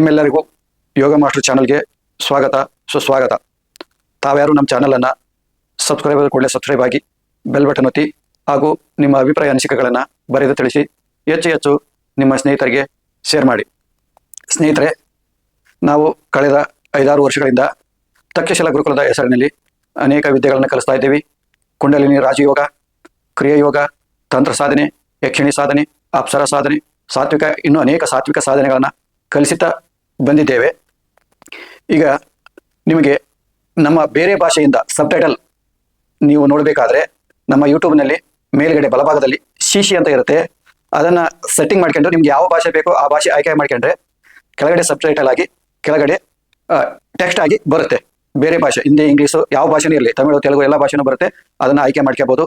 ನಿಮ್ಮೆಲ್ಲರಿಗೂ ಯೋಗ ಮಾಸ್ಟರ್ ಚಾನಲ್ಗೆ ಸ್ವಾಗತ. ಸುಸ್ವಾಗತ. ತಾವ್ಯಾರು ನಮ್ಮ ಚಾನಲನ್ನು ಸಬ್ಸ್ಕ್ರೈಬ್ ಕೂಡಲೇ ಸಬ್ಸ್ಕ್ರೈಬ್ ಆಗಿ ಬೆಲ್ ಬಟನ್ ಒತ್ತಿ ಹಾಗೂ ನಿಮ್ಮ ಅಭಿಪ್ರಾಯ ಅನಿಸಿಕೆಗಳನ್ನು ಬರೆದು ತಿಳಿಸಿ ಹೆಚ್ಚು ಹೆಚ್ಚು ನಿಮ್ಮ ಸ್ನೇಹಿತರಿಗೆ ಶೇರ್ ಮಾಡಿ. ಸ್ನೇಹಿತರೆ, ನಾವು ಕಳೆದ ಐದಾರು ವರ್ಷಗಳಿಂದ ತಕ್ಷಶಿಲ ಗುರುಕುಲದ ಹೆಸರಿನಲ್ಲಿ ಅನೇಕ ವಿದ್ಯೆಗಳನ್ನು ಕಲಿಸ್ತಾ ಇದ್ದೀವಿ. ಕುಂಡಲಿನಿ ರಾಜಯೋಗ, ಕ್ರಿಯಾಯೋಗ, ತಂತ್ರ ಸಾಧನೆ, ಯಕ್ಷಿಣಿ ಸಾಧನೆ, ಅಪ್ಸರ ಸಾಧನೆ, ಸಾತ್ವಿಕ ಇನ್ನೂ ಅನೇಕ ಸಾತ್ವಿಕ ಸಾಧನೆಗಳನ್ನು ಕಲಿಸುತ್ತಾ ಬಂದಿದ್ದೇವೆ. ಈಗ ನಿಮಗೆ ನಮ್ಮ ಬೇರೆ ಭಾಷೆಯಿಂದ ಸಬ್ಟೈಟಲ್ ನೀವು ನೋಡಬೇಕಾದ್ರೆ ನಮ್ಮ ಯೂಟ್ಯೂಬ್ನಲ್ಲಿ ಮೇಲ್ಗಡೆ ಬಲಭಾಗದಲ್ಲಿ ಶೀಶಿ ಅಂತ ಇರುತ್ತೆ. ಅದನ್ನು ಸೆಟ್ಟಿಂಗ್ ಮಾಡ್ಕೊಂಡು ನಿಮ್ಗೆ ಯಾವ ಭಾಷೆ ಬೇಕೋ ಆ ಭಾಷೆ ಆಯ್ಕೆ ಮಾಡ್ಕೊಂಡ್ರೆ ಕೆಳಗಡೆ ಸಬ್ಟೈಟಲ್ ಆಗಿ ಕೆಳಗಡೆ ಟೆಕ್ಸ್ಟ್ ಆಗಿ ಬರುತ್ತೆ. ಬೇರೆ ಭಾಷೆ, ಹಿಂದಿ, ಇಂಗ್ಲೀಷು ಯಾವ ಭಾಷೆನೂ ಇರಲಿ, ತಮಿಳು, ತೆಲುಗು ಎಲ್ಲ ಭಾಷೆನೂ ಬರುತ್ತೆ. ಅದನ್ನು ಆಯ್ಕೆ ಮಾಡ್ಕೋಬೋದು.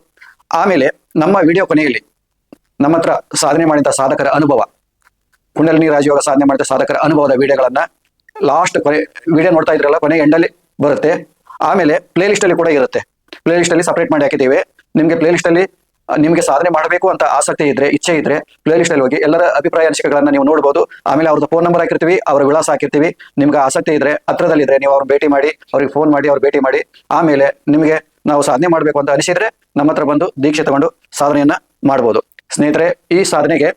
ಆಮೇಲೆ ನಮ್ಮ ವಿಡಿಯೋ ಕೊನೆಯಲ್ಲಿ ನಮ್ಮ ಹತ್ರ ಸಾಧನೆ ಮಾಡಿದ ಸಾಧಕರ ಅನುಭವ. ಕುಂಡಲಿನಿ ರಾಜಯೋಗ ಸಾಧನೆ ಮಾಡಿದ ಸಾಧಕರ ಅನುಭವದ ವಿಡಿಯೋಗಳನ್ನ ಲಾಸ್ಟ್ ಕೊನೆ ವಿಡಿಯೋ ನೋಡ್ತಾ ಇದ್ರಲ್ಲ, ಕೊನೆ ಎಂಡಲ್ಲಿ ಬರುತ್ತೆ. ಆಮೇಲೆ ಪ್ಲೇ ಲಿಸ್ಟ್ ಅಲ್ಲಿ ಕೂಡ ಇರುತ್ತೆ. ಪ್ಲೇ ಲಿಸ್ಟ್ ಅಲ್ಲಿ ಸಪರೇಟ್ ಮಾಡಿ ಹಾಕಿದ್ದೀವಿ. ನಿಮಗೆ ಪ್ಲೇ ಲಿಸ್ಟ್ ಅಲ್ಲಿ ನಿಮಗೆ ಸಾಧನೆ ಮಾಡಬೇಕು ಅಂತ ಆಸಕ್ತಿ ಇದ್ರೆ, ಇಚ್ಛೆ ಇದ್ರೆ ಪ್ಲೇ ಲಿಸ್ಟ್ ಅಲ್ಲಿ ಹೋಗಿ ಎಲ್ಲರ ಅಭಿಪ್ರಾಯ ಅನಿಸಿಕೆಗಳನ್ನ ನೀವು ನೋಡಬಹುದು ಆಮೇಲೆ ಅವ್ರದ್ದು ಫೋನ್ ನಂಬರ್ ಹಾಕಿರ್ತೀವಿ, ಅವ್ರ ವಿಳಾಸ ಹಾಕಿರ್ತೀವಿ. ನಿಮ್ಗೆ ಆಸಕ್ತಿ ಇದ್ರೆ, ಹತ್ರದಲ್ಲಿದ್ರೆ ನೀವು ಅವ್ರ ಭೇಟಿ ಮಾಡಿ, ಅವ್ರಿಗೆ ಫೋನ್ ಮಾಡಿ, ಅವ್ರು ಭೇಟಿ ಮಾಡಿ. ಆಮೇಲೆ ನಿಮಗೆ ನಾವು ಸಾಧನೆ ಮಾಡಬೇಕು ಅಂತ ಅನಿಸಿದ್ರೆ ನಮ್ಮ ಹತ್ರ ಬಂದು ದೀಕ್ಷೆ ತಗೊಂಡು ಸಾಧನೆಯನ್ನ ಮಾಡ್ಬೋದು. ಸ್ನೇಹಿತರೆ, ಈ ಸಾಧನೆಗೆ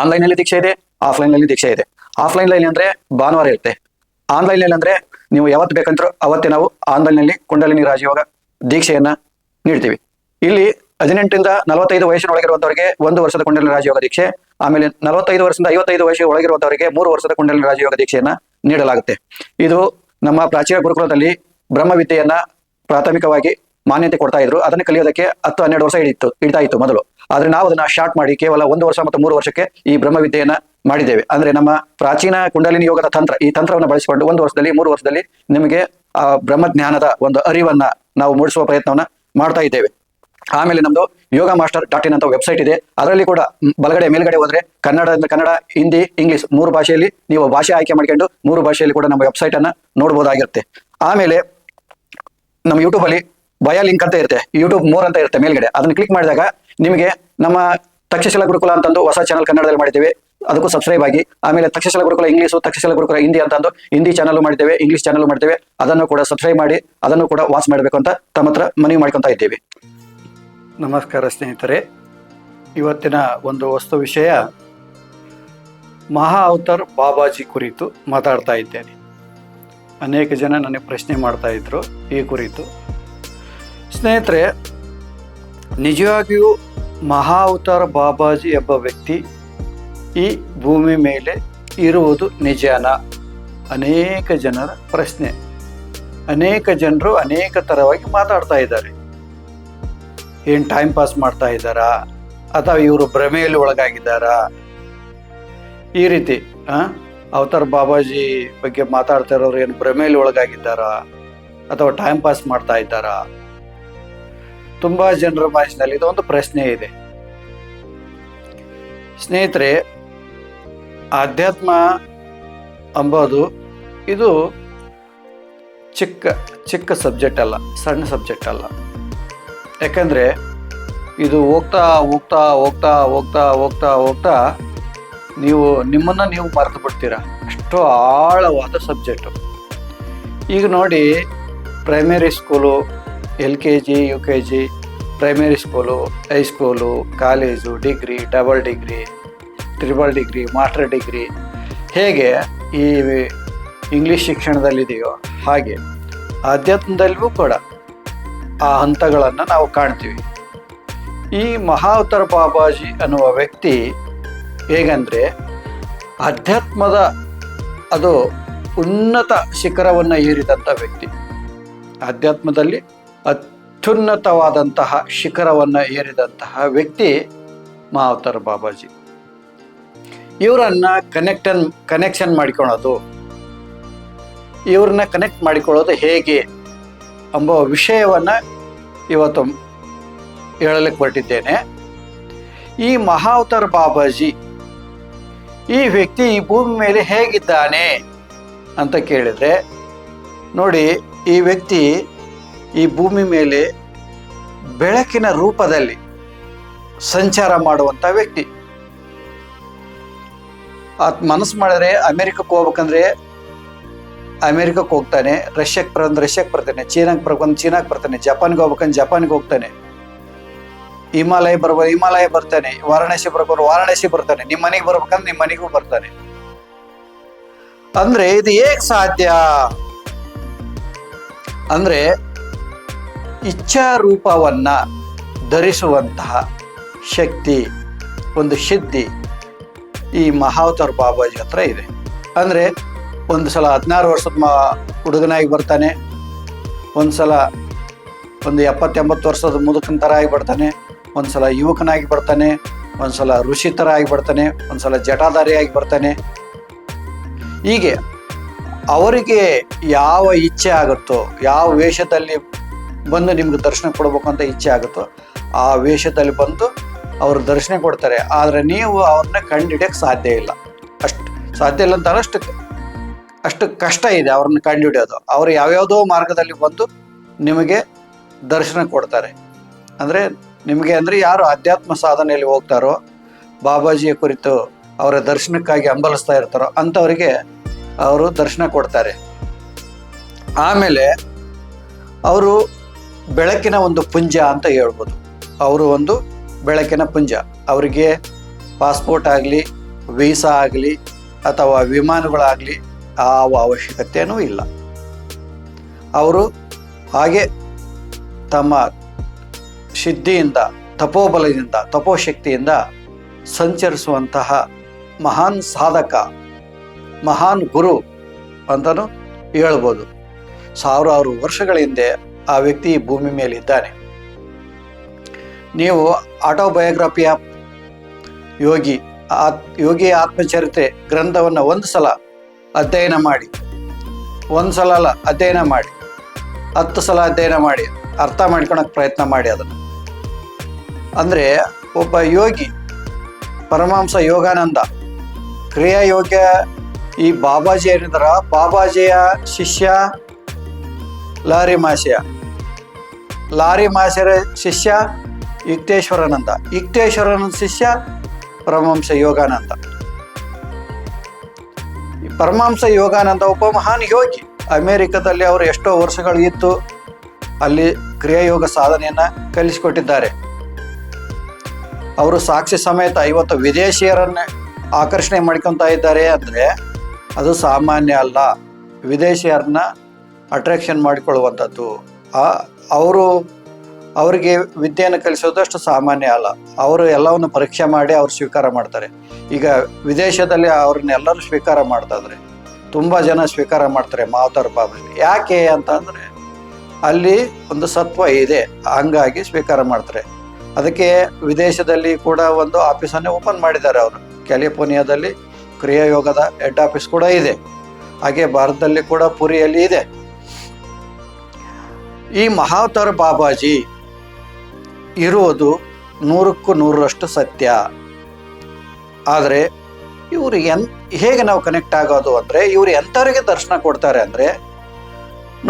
ಆನ್ಲೈನ್ ಅಲ್ಲಿ ದೀಕ್ಷೆ ಇದೆ. ಆಫ್ಲೈನ್ನಲ್ಲಿ ದೀಕ್ಷೆ ಇದೆ. ಆಫ್ಲೈನ್ನಲ್ಲಿ ಅಂದ್ರೆ ಭಾನುವಾರ ಇರುತ್ತೆ. ಆನ್ಲೈನ್ನಲ್ಲಿ ಅಂದ್ರೆ ನೀವು ಯಾವತ್ತು ಬೇಕಂತರೂ ಅವತ್ತೇ ನಾವು ಆನ್ಲೈನ್ನಲ್ಲಿ ಕುಂಡಲಿನಿ ರಾಜಯೋಗ ದೀಕ್ಷೆಯನ್ನ ನೀಡ್ತೀವಿ. ಇಲ್ಲಿ ಹದಿನೆಂಟರಿಂದ ನಲವತ್ತೈದು ವಯಸ್ಸಿನ ಒಳಗಿರುವಂತವರಿಗೆ ಒಂದು ವರ್ಷದ ಕುಂಡಲಿನಿ ರಾಜಯೋಗ ದೀಕ್ಷೆ, ಆಮೇಲೆ ನಲವತ್ತೈದು ವರ್ಷದಿಂದ ಐವತ್ತೈದು ವಯಸ್ಸಿನ ಒಳಗಿರುವಂತವರಿಗೆ ಮೂರು ವರ್ಷದ ಕುಂಡಲಿನಿ ರಾಜಯೋಗ ದೀಕ್ಷೆಯನ್ನ ನೀಡಲಾಗುತ್ತೆ. ಇದು ನಮ್ಮ ಪ್ರಾಚೀನ ಗುರುಕುಲದಲ್ಲಿ ಬ್ರಹ್ಮವಿದ್ಯೆಯನ್ನ ಪ್ರಾಥಮಿಕವಾಗಿ ಮಾನ್ಯತೆ ಕೊಡ್ತಾ ಇದ್ರು. ಅದನ್ನು ಕಲಿಯೋದಕ್ಕೆ ಹತ್ತು ಹನ್ನೆರಡು ವರ್ಷ ಹಿಡಿತು ಹಿಡಿತಾ ಇತ್ತು ಮೊದಲು. ಆದ್ರೆ ನಾವು ಅದನ್ನ ಶಾರ್ಟ್ ಮಾಡಿ ಕೇವಲ ಒಂದು ವರ್ಷ ಮತ್ತು ಮೂರು ವರ್ಷಕ್ಕೆ ಈ ಬ್ರಹ್ಮವಿದ್ಯೆಯನ್ನ ಮಾಡಿದ್ದೇವೆ. ಅಂದ್ರೆ ನಮ್ಮ ಪ್ರಾಚೀನ ಕುಂಡಲಿನಿ ಯೋಗದ ತಂತ್ರ, ಈ ತಂತ್ರವನ್ನು ಬಳಸಿಕೊಂಡು ಒಂದು ವರ್ಷದಲ್ಲಿ, ಮೂರು ವರ್ಷದಲ್ಲಿ ನಿಮಗೆ ಆ ಬ್ರಹ್ಮಜ್ಞಾನದ ಒಂದು ಅರಿವನ್ನ ನಾವು ಮೂಡಿಸುವ ಪ್ರಯತ್ನವನ್ನ ಮಾಡ್ತಾ ಇದ್ದೇವೆ. ಆಮೇಲೆ ನಮ್ದು ಯೋಗ ಮಾಸ್ಟರ್ ಡಾಟ್ ಇನ್ ಅಂತ ವೆಬ್ಸೈಟ್ ಇದೆ. ಅದರಲ್ಲಿ ಕೂಡ ಬಲಗಡೆ ಮೇಲ್ಗಡೆ ಹೋದ್ರೆ ಕನ್ನಡ ಕನ್ನಡ, ಹಿಂದಿ, ಇಂಗ್ಲಿಷ್ ಮೂರು ಭಾಷೆಯಲ್ಲಿ ನೀವು ಭಾಷೆ ಆಯ್ಕೆ ಮಾಡ್ಕೊಂಡು ಮೂರು ಭಾಷೆಯಲ್ಲಿ ಕೂಡ ನಮ್ಮ ವೆಬ್ಸೈಟ್ ಅನ್ನ ನೋಡಬಹುದಾಗಿರುತ್ತೆ ಆಮೇಲೆ ನಮ್ಮ ಯೂಟ್ಯೂಬ್ ಅಲ್ಲಿ ಬಯಾ ಲಿಂಕ್ ಅಂತ ಇರುತ್ತೆ. ಯೂಟ್ಯೂಬ್ ಮೋರ್ ಅಂತ ಇರುತ್ತೆ ಮೇಲ್ಗಡೆ. ಅದನ್ನ ಕ್ಲಿಕ್ ಮಾಡಿದಾಗ ನಿಮಗೆ ನಮ್ಮ ತಕ್ಷಶಿಲ ಗುರುಕುಲ ಅಂತಂದು ಹೊಸ ಚಾನಲ್ ಕನ್ನಡದಲ್ಲಿ ಮಾಡಿದ್ದೇವೆ. ಅದಕ್ಕೂ ಸಬ್ಸ್ಕ್ರೈಬ್ ಆಗಿ. ಆಮೇಲೆ ತಕ್ಷಶಿಲ ಗುರುಕುಲ ಇಂಗ್ಲೀಷು ತಕ್ಷಶಿಲ ಗುರುಕುಲ ಹಿಂದಿ ಅಂತಂದು ಹಿಂದಿ ಚಾನಲ್ ಮಾಡಿದ್ದೇವೆ ಇಂಗ್ಲಿಷ್ ಚಾನಲ್ ಮಾಡ್ತೇವೆ ಅದನ್ನು ಕೂಡ ಸಬ್ಸ್ಕ್ರೈಬ್ ಮಾಡಿ, ಅದನ್ನು ಕೂಡ ವಾಚ್ ಮಾಡಬೇಕು ಅಂತ ತಮ್ಮ ಹತ್ರ ಮನವಿ ಮಾಡ್ಕೊತಾ ಇದ್ದೇವೆ. ನಮಸ್ಕಾರ ಸ್ನೇಹಿತರೆ. ಇವತ್ತಿನ ಒಂದು ವಸ್ತು ವಿಷಯ, ಮಹಾ ಅವತಾರ್ ಬಾಬಾಜಿ ಕುರಿತು ಮಾತಾಡ್ತಾ ಇದ್ದೇನೆ. ಅನೇಕ ಜನ ನನಗೆ ಪ್ರಶ್ನೆ ಮಾಡ್ತಾ ಇದ್ರು ಈ ಕುರಿತು. ಸ್ನೇಹಿತರೆ, ನಿಜವಾಗಿಯೂ ಮಹಾ ಅವತಾರ್ ಬಾಬಾಜಿ ಎಂಬ ವ್ಯಕ್ತಿ ಈ ಭೂಮಿ ಮೇಲೆ ಇರುವುದು ನಿಜಾನ? ಅನೇಕ ಜನರ ಪ್ರಶ್ನೆ. ಅನೇಕ ಜನರು ಅನೇಕ ಥರವಾಗಿ ಮಾತಾಡ್ತಾ ಇದ್ದಾರೆ. ಏನು ಟೈಮ್ ಪಾಸ್ ಮಾಡ್ತಾ ಇದ್ದಾರಾ? ಅಥವಾ ಇವರು ಭ್ರಮೆಯಲ್ಲಿ ಒಳಗಾಗಿದ್ದಾರಾ? ಈ ರೀತಿ ಅವತಾರ್ ಬಾಬಾಜಿ ಬಗ್ಗೆ ಮಾತಾಡ್ತಾ ಇರೋರು ಏನು ಭ್ರಮೆಯಲ್ಲಿ ಒಳಗಾಗಿದ್ದಾರಾ? ಅಥವಾ ಟೈಮ್ ಪಾಸ್ ಮಾಡ್ತಾ ಇದ್ದಾರಾ? ತುಂಬಾ ಜನರ ಮನಸ್ಸಿನಲ್ಲಿ ಇದೊಂದು ಪ್ರಶ್ನೆ ಇದೆ. ಸ್ನೇಹಿತರೆ ಆಧ್ಯಾತ್ಮ ಅಂಬೋದು, ಇದು ಚಿಕ್ಕ ಚಿಕ್ಕ ಸಬ್ಜೆಕ್ಟ್ ಅಲ್ಲ, ಸಣ್ಣ ಸಬ್ಜೆಕ್ಟ್ ಅಲ್ಲ. ಯಾಕಂದರೆ ಇದು ಹೋಗ್ತಾ ಹೋಗ್ತಾ ಹೋಗ್ತಾ ಹೋಗ್ತಾ ಹೋಗ್ತಾ ಹೋಗ್ತಾ ನೀವು, ನಿಮ್ಮನ್ನು ನೀವು ಮರೆತು ಬಿಡ್ತೀರ. ಅಷ್ಟು ಆಳವಾದ ಸಬ್ಜೆಕ್ಟು ಈಗ ನೋಡಿ primary school L K G, U K G primary school high school college degree double degree triple degree, master degree ಹೇಗೆ ಈ ಇಂಗ್ಲೀಷ್ ಶಿಕ್ಷಣದಲ್ಲಿದೆಯೋ ಹಾಗೆ ಆಧ್ಯಾತ್ಮದಲ್ಲಿಯೂ ಕೂಡ ಆ ಹಂತಗಳನ್ನು ನಾವು ಕಾಣ್ತೀವಿ. ಈ ಮಹಾವತಾರ ಬಾಬಾಜಿ ಅನ್ನುವ ವ್ಯಕ್ತಿ ಹೇಗಂದ್ರೆ ಅಧ್ಯಾತ್ಮದ ಅದು ಉನ್ನತ ಶಿಖರವನ್ನು ಏರಿದಂಥ ವ್ಯಕ್ತಿ. ಅಧ್ಯಾತ್ಮದಲ್ಲಿ ಅತ್ಯುನ್ನತವಾದಂತಹ ಶಿಖರವನ್ನು ಏರಿದಂತಹ ವ್ಯಕ್ತಿ ಮಹಾವತಾರ ಬಾಬಾಜಿ ಇವರನ್ನ ಕನೆಕ್ಟನ್ ಕನೆಕ್ಷನ್ ಮಾಡಿಕೊಳ್ಳೋದು ಇವ್ರನ್ನ ಕನೆಕ್ಟ್ ಮಾಡಿಕೊಳ್ಳೋದು ಹೇಗೆ ಎಂಬ ವಿಷಯವನ್ನ ಇವತ್ತು ಹೇಳಲಿಕ್ಕೆ ಹೊರಟಿದ್ದೇನೆ. ಈ ಮಹಾವತಾರ್ ಬಾಬಾಜಿ ಈ ವ್ಯಕ್ತಿ ಈ ಭೂಮಿ ಮೇಲೆ ಹೇಗಿದ್ದಾನೆ ಅಂತ ಕೇಳಿದರೆ, ನೋಡಿ, ಈ ವ್ಯಕ್ತಿ ಈ ಭೂಮಿ ಮೇಲೆ ಬೆಳಕಿನ ರೂಪದಲ್ಲಿ ಸಂಚಾರ ಮಾಡುವಂಥ ವ್ಯಕ್ತಿ. ಆತ ಮನಸ್ಸು ಮಾಡಿದ್ರೆ ಅಮೆರಿಕಕ್ಕೆ ಹೋಗ್ಬೇಕಂದ್ರೆ ಅಮೆರಿಕಕ್ಕೆ ಹೋಗ್ತಾನೆ, ರಷ್ಯಾಕ್ಕೆ ಬರ ರಷ್ಯಾಕ್ಕೆ ಬರ್ತಾನೆ ಚೀನಾಕ್ಕೆ ಬರ್ಬೇಕಂದ್ರೆ ಚೀನಾಕ್ಕೆ ಬರ್ತಾನೆ, ಜಪಾನ್ಗೆ ಹೋಗ್ಬೇಕಂದ್ರೆ ಜಪಾನ್ಗೆ ಹೋಗ್ತಾನೆ. ಹಿಮಾಲಯ ಬರ್ಬೋದು ಹಿಮಾಲಯ ಬರ್ತಾನೆ, ವಾರಾಣಸಿ ಬರ್ಬೋದು ವಾರಾಣಸಿ ಬರ್ತಾನೆ, ನಿಮ್ಮ ಮನೆಗೆ ಬರ್ಬೇಕಂದ್ರೆ ನಿಮ್ಮ ಮನೆಗೂ ಬರ್ತಾನೆ. ಅಂದ್ರೆ ಇದು ಹೇಗ್ ಸಾಧ್ಯ? ಅಂದ್ರೆ ಇಚ್ಛಾ ರೂಪವನ್ನ ಧರಿಸುವಂತಹ ಶಕ್ತಿ, ಒಂದು ಸಿದ್ಧಿ. ಈ ಮಹಾವತಾರ್ ಬಾಬಾಜಿ ಹತ್ರ ಇದೆ. ಅಂದ್ರೆ ಒಂದು ಸಲ ಹದಿನಾರು ವರ್ಷದ ಮ ಹುಡುಗನಾಗಿ ಬರ್ತಾನೆ. ಒಂದು ಸಲ ಒಂದು ಎಪ್ಪತ್ತೆಂಬತ್ತು ವರ್ಷದ ಮುದುಕನ ಥರ ಆಗಿ ಬರ್ತಾನೆ. ಒಂದು ಸಲ ಯುವಕನಾಗಿ ಬರ್ತಾನೆ. ಒಂದು ಸಲ ಋಷಿ ಥರ ಆಗಿ ಬರ್ತಾನೆ. ಒಂದು ಸಲ ಜಟಾಧಾರಿಯಾಗಿ ಬರ್ತಾನೆ. ಹೀಗೆ ಅವರಿಗೆ ಯಾವ ಇಚ್ಛೆ ಆಗುತ್ತೋ, ಯಾವ ವೇಷದಲ್ಲಿ ಬಂದು ನಿಮ್ಗೆ ದರ್ಶನ ಕೊಡಬೇಕು ಅಂತ ಇಚ್ಛೆ ಆಗುತ್ತೋ, ಆ ವೇಷದಲ್ಲಿ ಬಂದು ಅವರು ದರ್ಶನ ಕೊಡ್ತಾರೆ. ಆದರೆ ನೀವು ಅವ್ರನ್ನ ಕಂಡುಹಿಡಿಯಕ್ಕೆ ಸಾಧ್ಯ ಇಲ್ಲ. ಅಷ್ಟು ಸಾಧ್ಯ ಇಲ್ಲ ಅಂತ ಅಷ್ಟು ಅಷ್ಟು ಕಷ್ಟ ಇದೆ ಅವ್ರನ್ನ ಕಂಡುಹಿಡಿಯೋದು ಅವರು ಯಾವ್ಯಾವುದೋ ಮಾರ್ಗದಲ್ಲಿ ಬಂದು ನಿಮಗೆ ದರ್ಶನ ಕೊಡ್ತಾರೆ. ಅಂದರೆ ನಿಮಗೆ ಅಂದರೆ ಯಾರು ಅಧ್ಯಾತ್ಮ ಸಾಧನೆಯಲ್ಲಿ ಹೋಗ್ತಾರೋ, ಬಾಬಾಜಿಯ ಕುರಿತು ಅವರ ದರ್ಶನಕ್ಕಾಗಿ ಹಂಬಲಿಸ್ತಾ ಇರ್ತಾರೋ ಅಂಥವರಿಗೆ ಅವರು ದರ್ಶನ ಕೊಡ್ತಾರೆ. ಆಮೇಲೆ ಅವರು ಬೆಳಕಿನ ಒಂದು ಪುಂಜ ಅಂತ ಹೇಳ್ಬೋದು. ಅವರು ಒಂದು ಬೆಳಕಿನ ಪುಂಜ. ಅವರಿಗೆ ಪಾಸ್ಪೋರ್ಟ್ ಆಗಲಿ ವೀಸಾ ಆಗಲಿ, ಅಥವಾ ವಿಮಾನಗಳಾಗಲಿ ಯಾವ ಅವಶ್ಯಕತೆಯೂ ಇಲ್ಲ. ಅವರು ಹಾಗೆ ತಮ್ಮ ಸಿದ್ಧಿಯಿಂದ, ತಪೋಬಲದಿಂದ, ತಪೋಶಕ್ತಿಯಿಂದ ಸಂಚರಿಸುವಂತಹ ಮಹಾನ್ ಸಾಧಕ, ಮಹಾನ್ ಗುರು ಅಂತಲೂ ಹೇಳ್ಬೋದು. ಸಾವಿರಾರು ವರ್ಷಗಳ ಹಿಂದೆ ಆ ವ್ಯಕ್ತಿ ಭೂಮಿ ಮೇಲೆ ಇದ್ದಾನೆ ನೀವು ಆಟೋಬಯೋಗ್ರಫಿಯ ಯೋಗಿ, ಆ ಯೋಗಿ ಆತ್ಮಚರಿತ್ರೆ ಗ್ರಂಥವನ್ನು ಒಂದು ಸಲ ಅಧ್ಯಯನ ಮಾಡಿ. ಒಂದು ಸಲ ಅಲ್ಲ, ಅಧ್ಯಯನ ಮಾಡಿ. ಹತ್ತು ಸಲ ಅಧ್ಯಯನ ಮಾಡಿ, ಅರ್ಥ ಮಾಡ್ಕೊಳಕ್ಕೆ ಪ್ರಯತ್ನ ಮಾಡಿ ಅದನ್ನು. ಅಂದರೆ ಒಬ್ಬ ಯೋಗಿ, ಪರಮಾಂಸ ಯೋಗಾನಂದ, ಕ್ರಿಯಾ ಯೋಗ್ಯ ಈ ಬಾಬಾಜಿ ಏನಿದಾರ, ಬಾಬಾಜಿಯ ಶಿಷ್ಯ ಲಾರಿ ಮಾಸಿಯ. ಲಾರಿ ಮಾಸಿಯರ ಶಿಷ್ಯ ಯುಕ್ತೇಶ್ವರಾನಂದ ಯುಕ್ತೇಶ್ವರನ ಶಿಷ್ಯ ಪರಮಹಂಸ ಯೋಗಾನಂದ. ಪರಮಹಂಸ ಯೋಗಾನಂದ ಒಬ್ಬ ಮಹಾನ್ ಯೋಗಿ. ಅಮೇರಿಕದಲ್ಲಿ ಅವರು ಎಷ್ಟೋ ವರ್ಷಗಳು ಇತ್ತು ಅಲ್ಲಿ ಕ್ರಿಯಾಯೋಗ ಸಾಧನೆಯನ್ನ ಕಲಿಸಿಕೊಟ್ಟಿದ್ದಾರೆ. ಅವರು ಸಾಕ್ಷಿ ಸಮೇತ ಐವತ್ತು ವಿದೇಶಿಯರನ್ನೇ ಆಕರ್ಷಣೆ ಮಾಡ್ಕೊತಾ ಇದ್ದಾರೆ ಅಂದರೆ ಅದು ಸಾಮಾನ್ಯ ಅಲ್ಲ. ವಿದೇಶಿಯರನ್ನ ಅಟ್ರಾಕ್ಷನ್ ಮಾಡಿಕೊಳ್ಳುವಂಥದ್ದು. ಅವರು ಅವರಿಗೆ ವಿದ್ಯೆಯನ್ನು ಕಲಿಸೋದಷ್ಟು ಸಾಮಾನ್ಯ ಅಲ್ಲ. ಅವರು ಎಲ್ಲವನ್ನು ಪರೀಕ್ಷೆ ಮಾಡಿ ಅವ್ರು ಸ್ವೀಕಾರ ಮಾಡ್ತಾರೆ. ಈಗ ವಿದೇಶದಲ್ಲಿ ಅವ್ರನ್ನೆಲ್ಲರೂ ಸ್ವೀಕಾರ ಮಾಡ್ತಾ ಇದ್ರೆ ತುಂಬ ಜನ ಸ್ವೀಕಾರ ಮಾಡ್ತಾರೆ ಮಾವತಾರ್ ಬಾಬಾಜಿ ಯಾಕೆ ಅಂತ ಅಂದರೆ ಅಲ್ಲಿ ಒಂದು ಸತ್ವ ಇದೆ. ಹಂಗಾಗಿ ಸ್ವೀಕಾರ ಮಾಡ್ತಾರೆ. ಅದಕ್ಕೆ ವಿದೇಶದಲ್ಲಿ ಕೂಡ ಒಂದು ಆಫೀಸನ್ನೇ ಓಪನ್ ಮಾಡಿದ್ದಾರೆ ಅವರು. ಕ್ಯಾಲಿಫೋರ್ನಿಯಾದಲ್ಲಿ ಕ್ರಿಯಾಯೋಗದ ಹೆಡ್ ಆಫೀಸ್ ಕೂಡ ಇದೆ. ಹಾಗೆ ಭಾರತದಲ್ಲಿ ಕೂಡ ಪುರಿಯಲ್ಲಿ ಇದೆ. ಈ ಮಹಾವತಾರ ಬಾಬಾಜಿ ಇರುವುದು ನೂರಕ್ಕೂ ನೂರರಷ್ಟು ಸತ್ಯ. ಆದರೆ ಇವರು ಎನ್, ಹೇಗೆ ನಾವು ಕನೆಕ್ಟ್ ಆಗೋದು ಅಂದರೆ ಇವರು ಎಂಥವರಿಗೆ ದರ್ಶನ ಕೊಡ್ತಾರೆ ಅಂದರೆ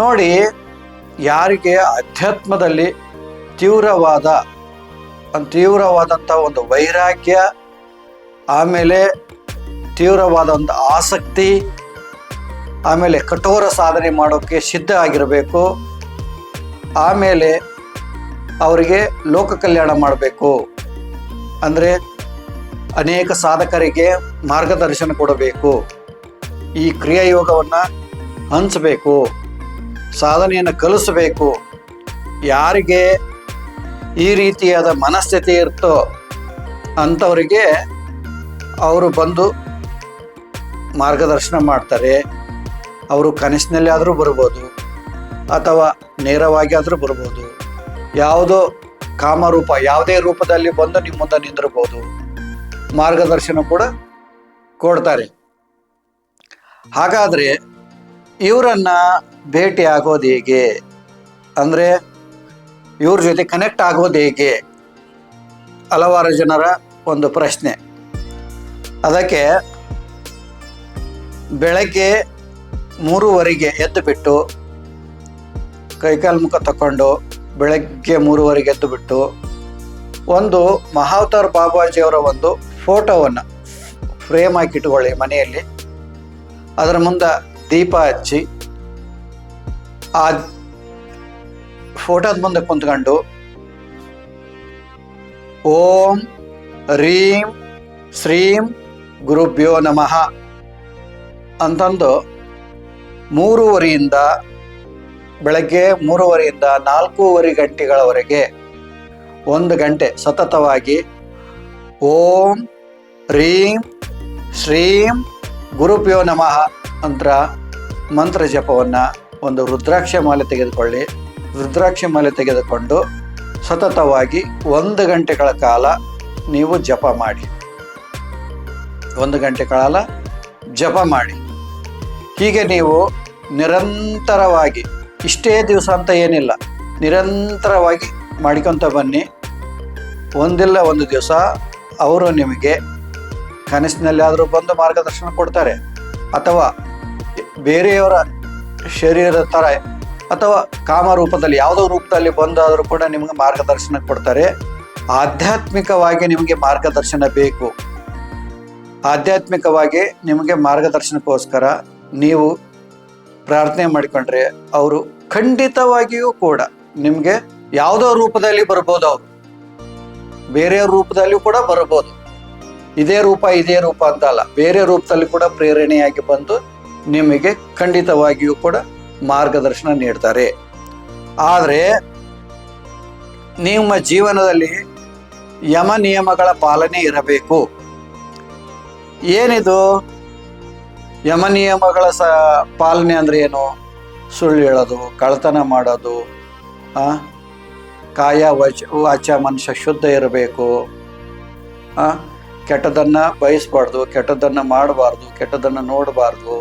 ನೋಡಿ ಯಾರಿಗೆ ಅಧ್ಯಾತ್ಮದಲ್ಲಿ ತೀವ್ರವಾದ ತೀವ್ರವಾದಂಥ ಒಂದು ವೈರಾಗ್ಯ, ಆಮೇಲೆ ತೀವ್ರವಾದ ಒಂದು ಆಸಕ್ತಿ, ಆಮೇಲೆ ಕಠೋರ ಸಾಧನೆ ಮಾಡೋಕ್ಕೆ ಸಿದ್ಧ ಆಗಿರಬೇಕು, ಆಮೇಲೆ ಅವರಿಗೆ ಲೋಕ ಕಲ್ಯಾಣ ಮಾಡಬೇಕು. ಅಂದರೆ ಅನೇಕ ಸಾಧಕರಿಗೆ ಮಾರ್ಗದರ್ಶನ ಕೊಡಬೇಕು. ಈ ಕ್ರಿಯಾಯೋಗವನ್ನು ಹಂಚಬೇಕು. ಸಾಧನೆಯನ್ನು ಕಲಿಸಬೇಕು. ಯಾರಿಗೆ ಈ ರೀತಿಯಾದ ಮನಸ್ಥಿತಿ ಇರ್ತೋ ಅಂಥವರಿಗೆ ಅವರು ಬಂದು ಮಾರ್ಗದರ್ಶನ ಮಾಡ್ತಾರೆ. ಅವರು ಕನಸಿನಲ್ಲಿ ಆದರೂ ಬರ್ಬೋದು. ಅಥವಾ ನೇರವಾಗಿ ಆದರೂ ಬರ್ಬೋದು. ಯಾವುದೋ ಕಾಮರೂಪ, ಯಾವುದೇ ರೂಪದಲ್ಲಿ ಬಂದು ನಿಮ್ಮ ಮುಂದೆ ನಿಂದಿರಬಹುದು. ಮಾರ್ಗದರ್ಶನ ಕೂಡ ಕೊಡ್ತಾರೆ. ಹಾಗಾದರೆ ಇವರನ್ನ ಭೇಟಿ ಆಗೋದು ಹೇಗೆ? ಅಂದರೆ ಇವ್ರ ಜೊತೆ ಕನೆಕ್ಟ್ ಆಗೋದು ಹೇಗೆ? ಹಲವಾರು ಜನರ ಒಂದು ಪ್ರಶ್ನೆ. ಅದಕ್ಕೆ ಬೆಳಗ್ಗೆ ಮೂರುವರೆಗೆ ಎದ್ದು ಬಿಟ್ಟು ಕೈಕಾಲು ಮುಖ ತಕೊಂಡು ಬೆಳಗ್ಗೆ ಮೂರುವರೆಗೆ ಎದ್ದು ಬಿಟ್ಟು ಒಂದು ಮಹಾವತಾರ್ ಬಾಬಾಜಿಯವರ ಒಂದು ಫೋಟೋವನ್ನು ಫ್ರೇಮ್ ಹಾಕಿ ಇಟ್ಕೊಳ್ಳಿ ಮನೆಯಲ್ಲಿ. ಅದರ ಮುಂದೆ ದೀಪ ಹಚ್ಚಿ ಆ ಫೋಟೋದ ಮುಂದೆ ಕುಂತ್ಕೊಂಡು ಓಂ ರೀಂ ಶ್ರೀಂ ಗುರುಭ್ಯೋ ನಮಃ ಅಂತಂದು ಮೂರುವರೆಯಿಂದ ಬೆಳಗ್ಗೆ ಮೂರುವರೆಯಿಂದ ನಾಲ್ಕೂವರೆ ಗಂಟೆಗಳವರೆಗೆ ಒಂದು ಗಂಟೆ ಸತತವಾಗಿ ಓಂ ಹ್ರೀಂ ಶ್ರೀಂ ಗುರುಪ್ಯೋ ನಮಃ ಅಂತ ಮಂತ್ರ ಜಪವನ್ನು ಒಂದು ರುದ್ರಾಕ್ಷ ಮಾಲೆ ತೆಗೆದುಕೊಳ್ಳಿ. ರುದ್ರಾಕ್ಷ ಮಾಲೆ ತೆಗೆದುಕೊಂಡು ಸತತವಾಗಿ ಒಂದು ಗಂಟೆಗಳ ಕಾಲ ನೀವು ಜಪ ಮಾಡಿ. ಒಂದು ಗಂಟೆ ಕಾಲ ಜಪ ಮಾಡಿ. ಹೀಗೆ ನೀವು ನಿರಂತರವಾಗಿ ಇಷ್ಟೇ ದಿವಸ ಅಂತ ಏನಿಲ್ಲ. ನಿರಂತರವಾಗಿ ಮಾಡ್ಕೊತ ಬನ್ನಿ. ಒಂದಿಲ್ಲ ಒಂದು ದಿವಸ ಅವರು ನಿಮಗೆ ಕನಸಿನಲ್ಲಿ ಆದರೂ ಬಂದು ಮಾರ್ಗದರ್ಶನ ಕೊಡ್ತಾರೆ. ಅಥವಾ ಬೇರೆಯವರ ಶರೀರದ ಥರ ಅಥವಾ ಕಾಮ ರೂಪದಲ್ಲಿ ಯಾವುದೋ ರೂಪದಲ್ಲಿ ಬಂದಾದರೂ ಕೂಡ ನಿಮಗೆ ಮಾರ್ಗದರ್ಶನ ಕೊಡ್ತಾರೆ. ಆಧ್ಯಾತ್ಮಿಕವಾಗಿ ನಿಮಗೆ ಮಾರ್ಗದರ್ಶನ ಬೇಕು. ಆಧ್ಯಾತ್ಮಿಕವಾಗಿ ನಿಮಗೆ ಮಾರ್ಗದರ್ಶನಕ್ಕೋಸ್ಕರ ನೀವು ಪ್ರಾರ್ಥನೆ ಮಾಡಿಕೊಂಡ್ರೆ ಅವರು ಖಂಡಿತವಾಗಿಯೂ ಕೂಡ ನಿಮಗೆ ಯಾವುದೋ ರೂಪದಲ್ಲಿ ಬರ್ಬೋದು ಅವರು. ಬೇರೆ ರೂಪದಲ್ಲಿ ಕೂಡ ಬರಬಹುದು ಇದೇ ರೂಪ ಇದೇ ರೂಪ ಅಂತ ಅಲ್ಲ, ಬೇರೆ ರೂಪದಲ್ಲಿ ಕೂಡ ಪ್ರೇರಣೆಯಾಗಿ ಬಂದು ನಿಮಗೆ ಖಂಡಿತವಾಗಿಯೂ ಕೂಡ ಮಾರ್ಗದರ್ಶನ ನೀಡ್ತಾರೆ. ಆದರೆ ನಿಮ್ಮ ಜೀವನದಲ್ಲಿ ಯಮ ನಿಯಮಗಳ ಪಾಲನೆ ಇರಬೇಕು. ಏನಿದು? ಯಮ ನಿಯಮಗಳ ಸ ಪಾಲನೆ ಅಂದ್ರೆ ಏನು? ಸುಳ್ಳು ಹೇಳೋದು ಕಳ್ತನ ಮಾಡೋದು ಕಾಯ, ವಚ, ವಾಚ, ಮನುಷ್ಯ ಶುದ್ಧ ಇರಬೇಕು ಕೆಟ್ಟದನ್ನ ಬಯಸ್ಬಾರ್ದು, ಕೆಟ್ಟದನ್ನ ಮಾಡಬಾರ್ದು, ಕೆಟ್ಟದನ್ನ ನೋಡಬಾರ್ದು